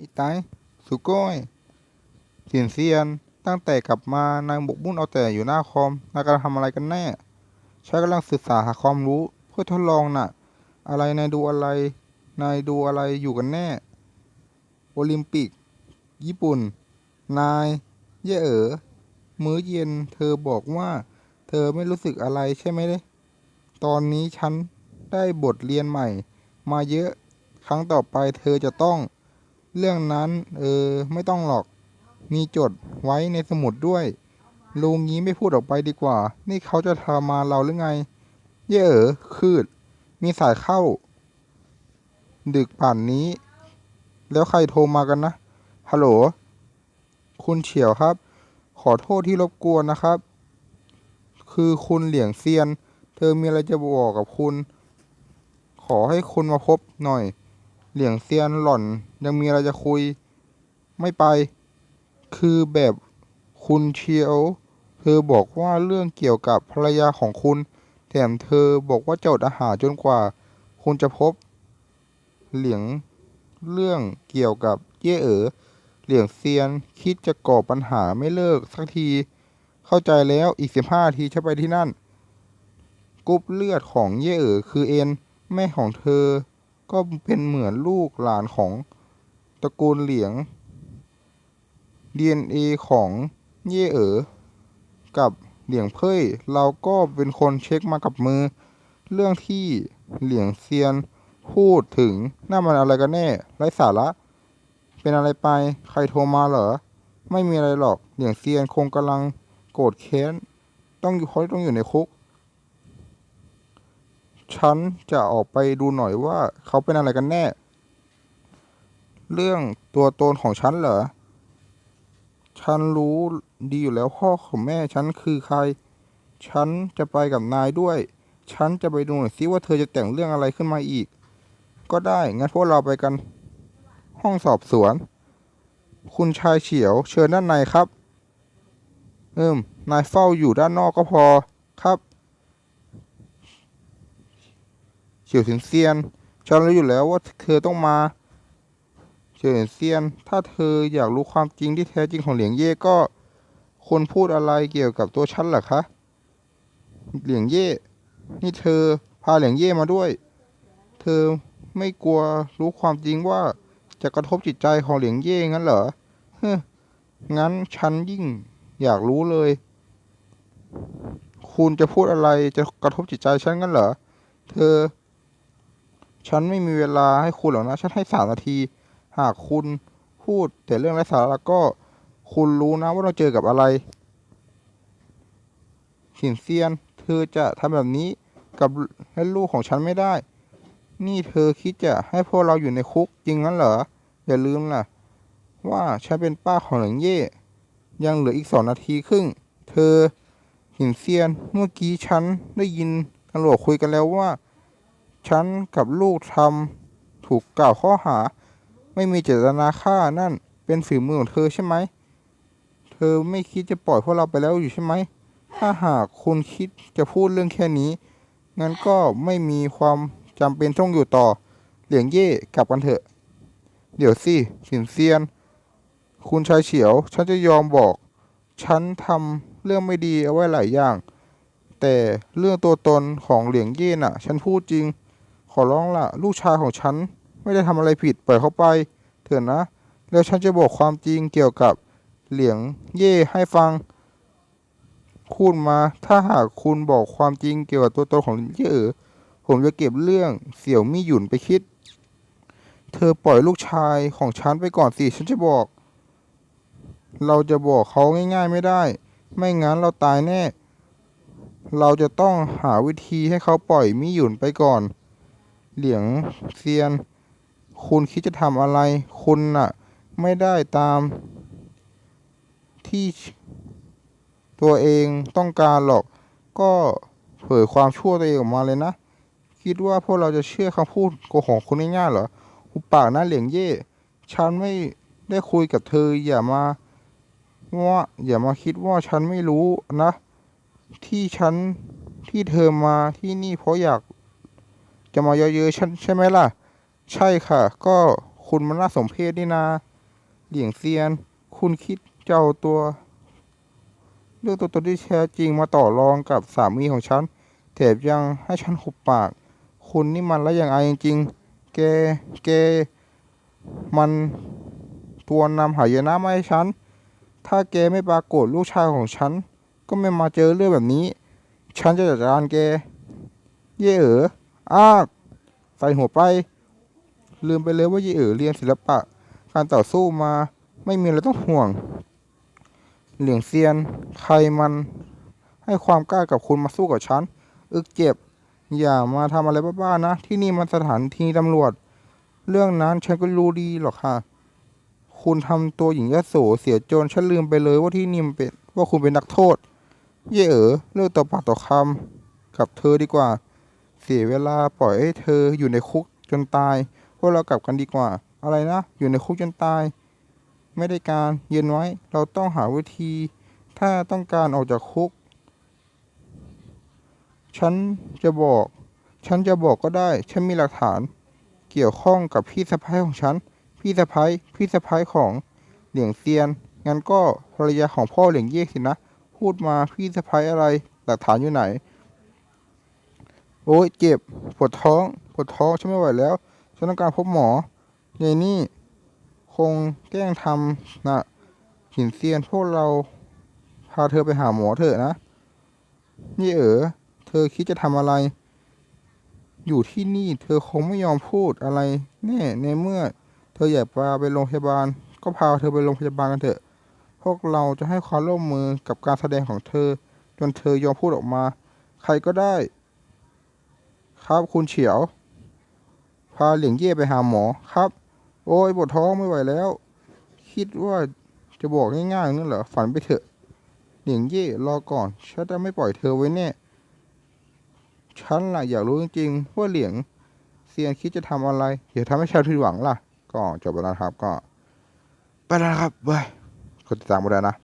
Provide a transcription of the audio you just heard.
อีไตสุโก้ยเสียนเซียน ตั้งแต่กลับมานายหมกมุ่นเอาแต่อยู่หน้าคอมนายกำลังทำอะไรกันแน่ฉันกำลังศึกษาหาความรู้เพื่อทดลองน่ะ อะไรนายดูอะไร นายดูอะไรอยู่กันแน่ โอลิมปิก ญี่ปุ่น นาย เย่เอ๋อมื้อเย็นเธอบอกว่า เธอไม่รู้สึกอะไรใช่ไหมเด้ตอนนี้ฉันได้บทเรียนใหม่ มาเยอะ ครั้งต่อไปเธอจะต้อง เรื่องนั้นเออไม่ต้องหรอก มีจดไว้ในสมุดด้วย ลุงงี้ไม่พูดออกไปดีกว่า นี่เขาจะทรมานเราหรือไง เย่เออคืด มีสายเข้า ดึกป่านนี้ แล้วใครโทรมากันนะ ฮัลโหล คุณเฉียวครับ ขอโทษที่รบกวนนะครับ คือคุณเหลียงเซียน เธอมีอะไรจะบอกกับคุณ ขอให้คุณมาพบหน่อย เหลียงเซียนหล่อนยังมีอะไรจะคุย ไม่ไป คือแบบคุณเชียว เธอบอกว่าเรื่องเกี่ยวกับภรรยาของคุณ แถมเธอบอกว่าจะอดอาหารจนกว่า คุณจะพบ เหลียงเรื่องเกี่ยวกับเย่เอ๋อเหลียงเซียนคิดจะก่อปัญหาไม่เลิกสักที เข้าใจแล้วอีกสิบห้าทีจะไปที่นั่นกรุ๊ปเลือดของเย่เอ๋อคือเอ็นแม่ของเธอ ก็เป็นเหมือนลูกหลานของตระกูลเหลียง DNA ของเย่เอ๋อกับเหลียงเพ่ยเราก็เป็นคนเช็คมากับมือ เรื่องที่เหลียงเซียนพูดถึงน่ามันอะไรกันแน่ไร้สาระ เป็นอะไรไปใครโทรมาเหรอ ไม่มีอะไรหรอกเหลียงเซียนคงกำลังโกรธแค้น ต้องอยู่เขาต้องอยู่ในคุก ฉันจะออกไปดูหน่อยว่าเขาเป็นอะไรกันแน่ เรื่องตัวตนของฉันเหรอ ฉันรู้ดีอยู่แล้วพ่อของแม่ฉันคือใคร ฉันจะไปกับนายด้วย ฉันจะไปดูหน่อยซิว่าเธอจะแต่งเรื่องอะไรขึ้นมาอีก ก็ได้ งั้นพวกเราไปกัน ห้องสอบสวน คุณชายเฉียวเชิญด้านในครับ เอิมนายเฝ้าอยู่ด้านนอกก็พอครับ เฉียวสินเซียนฉันรู้อยู่แล้วว่าเธอต้องมา เฉียวสินเซียน ถ้าเธออยากรู้ความจริงที่แท้จริงของเหลียงเย่ก็คนพูดอะไรเกี่ยวกับตัวฉันหรอคะเหลียงเย่นี่เธอพาเหลียงเย่มาด้วย เธอไม่กลัวรู้ความจริงว่าจะกระทบจิตใจของเหลียงเย่งั้นเหรอเฮ้องั้นฉันยิ่งอยากรู้เลย คุณจะพูดอะไรจะกระทบจิตใจฉันงั้นเหรอ เธอ ฉันไม่มีเวลาให้คุณหรอกนะ ฉันให้สามนาที หากคุณพูดแต่เรื่องไร้สาระแล้วก็คุณรู้นะว่าเราเจอกับอะไรหินเซียน เธอจะทำแบบนี้กับให้ลูกของฉันไม่ได้ นี่เธอคิดจะให้พวกเราอยู่ในคุกจริงงั้นเหรอ อย่าลืมล่ะ ว่าฉันเป็นป้าของหลิงเย่ ยังเหลืออีกสองนาทีครึ่ง เธอ หินเซียน เมื่อกี้ฉันได้ยินตำรวจคุยกันแล้วว่า ฉันกับลูกทำถูกกล่าวข้อหา ไม่มีเจตนาฆ่านั่น เป็นฝีมือของเธอใช่ไหม เธอไม่คิดจะปล่อยพวกเราไปแล้วอยู่ใช่ไหม ถ้าหากคุณคิดจะพูดเรื่องแค่นี้ งั้นก็ไม่มีความจำเป็นต้องอยู่ต่อ เหลียงเย่กลับกันเถอะ เดี๋ยวสิสินเซียน คุณชายเฉียว ฉันจะยอมบอก ฉันทำเรื่องไม่ดีเอาไว้หลายอย่างแต่เรื่องตัวตนของเหลียงเย่น่ะ ฉันพูดจริง ขอร้องล่ะ ลูกชายของฉันไม่ได้ทำอะไรผิดปล่อยเขาไป เถอะนะ แล้วฉันจะบอกความจริงเกี่ยวกับเหลียงเย่ให้ฟังพูดมา ถ้าหากคุณบอกความจริงเกี่ยวกับตัวตนของเหลียงเย่เอ๋อผมจะเก็บเรื่องเสี่ยวมี่หยุนไปคิด เธอปล่อยลูกชายของฉันไปก่อนสิฉันจะบอก เราจะบอกเขาง่าย ๆไม่ได้ ไม่งั้นเราตายแน่ เราจะต้องหาวิธีให้เขาปล่อยมี่หยุนไปก่อน เหลียงเซียน คุณคิดจะทำอะไร คุณน่ะ ไม่ได้ตาม ที่ตัวเองต้องการหรอก ก็เผยความชั่วตัวเองออกมาเลยนะ คิดว่าพวกเราจะเชื่อคำพูดโกหกคุณง่ายๆเหรอหุบปากนะเหลียงเย่ฉันไม่ได้คุยกับเธออย่ามาว่าอย่ามาคิดว่าฉันไม่รู้นะ ที่ฉันที่เธอมาที่นี่เพราะอยาก จะมาเยอะๆฉันใช่ไหมล่ะ ใช่ค่ะ ก็คุณมันน่าสมเพชนี่นาเหลียงเซียน คุณคิดจะเอาตัว เรื่องตัวตนที่แท้จริงมาต่อรองกับสามีของฉันแถมยังให้ฉันหุบปาก คุณนี่มันละอย่างอายจริงๆแกแกมันตัวนำหายนะมาให้ฉัน ถ้าแกไม่ปรากฏลูกชายของฉัน ก็ไม่มาเจอเรื่องแบบนี้ ฉันจะจัดการแก เย่เอ๋อ อ้ากใส่หัวไป ลืมไปเลยว่าเย่เอ๋อเรียนศิลปะ การต่อสู้มาไม่มีอะไรต้องห่วง เหลียงเซียน ใครมันให้ความกล้ากับคุณมาสู้กับฉัน อึกเจ็บ อย่ามาทำอะไรบ้าๆนะ ที่นี่มันสถานที่ตำรวจ เรื่องนั้นฉันก็รู้ดีหรอกค่ะ คุณทำตัวหญิงยโสเสียจนฉันลืมไปเลยว่าที่นี่มันเป็นว่าคุณเป็นนักโทษ เย่เอ๋อเลิกต่อปากต่อคำกับเธอดีกว่า เสียเวลาปล่อยให้เธออยู่ในคุกจนตาย พวกเรากลับกันดีกว่า อะไรนะ อยู่ในคุกจนตาย ไม่ได้การเย็นไว้ เราต้องหาวิธี ถ้าต้องการออกจากคุก ฉันจะบอก ฉันจะบอกก็ได้ ฉันมีหลักฐาน เกี่ยวข้องกับพี่สะพ้ายของฉัน พี่สะพ้าย พี่สะพ้ายของเหลียงเซียน งั้นก็ภรรยาของพ่อเหลียงเย่สินะ พูดมาพี่สะพ้ายอะไร หลักฐานอยู่ไหน โอ้ยเจ็บปวดท้องปวดท้องฉันไม่ไหวแล้วฉันต้องการพบหมอยายนี่ คงแกล้งทำนะหินเซียนพวกเราพาเธอไปหาหมอเถอะนะ นี่เอ๋อเธอคิดจะทำอะไร อยู่ที่นี่เธอคงไม่ยอมพูดอะไร แน่ในเมื่อ เธออยากพาไปโรงพยาบาล ก็พาเธอไปโรงพยาบาลกันเถอะ พวกเราจะให้ความร่วมมือกับการแสดงของเธอ จนเธอยอมพูดออกมา ใครก็ได้ ครับคุณเฉียว พาเหลียงเย่ไปหาหมอครับ โอ้ยปวดท้องไม่ไหวแล้ว คิดว่าจะบอกง่ายๆนั่นเหรอฝันไปเถอะ เหลียงเย่รอก่อนฉันจะไม่ปล่อยเธอไว้แน่ฉันล่ะอยากรู้จริงๆว่าเหลียงเซียนคิดจะทำอะไรอย่าทำให้ฉันผิดหวังล่ะ ก็จบแล้วนะครับก็ ไปแล้วครับบายกดติดตามมาด้วยนะ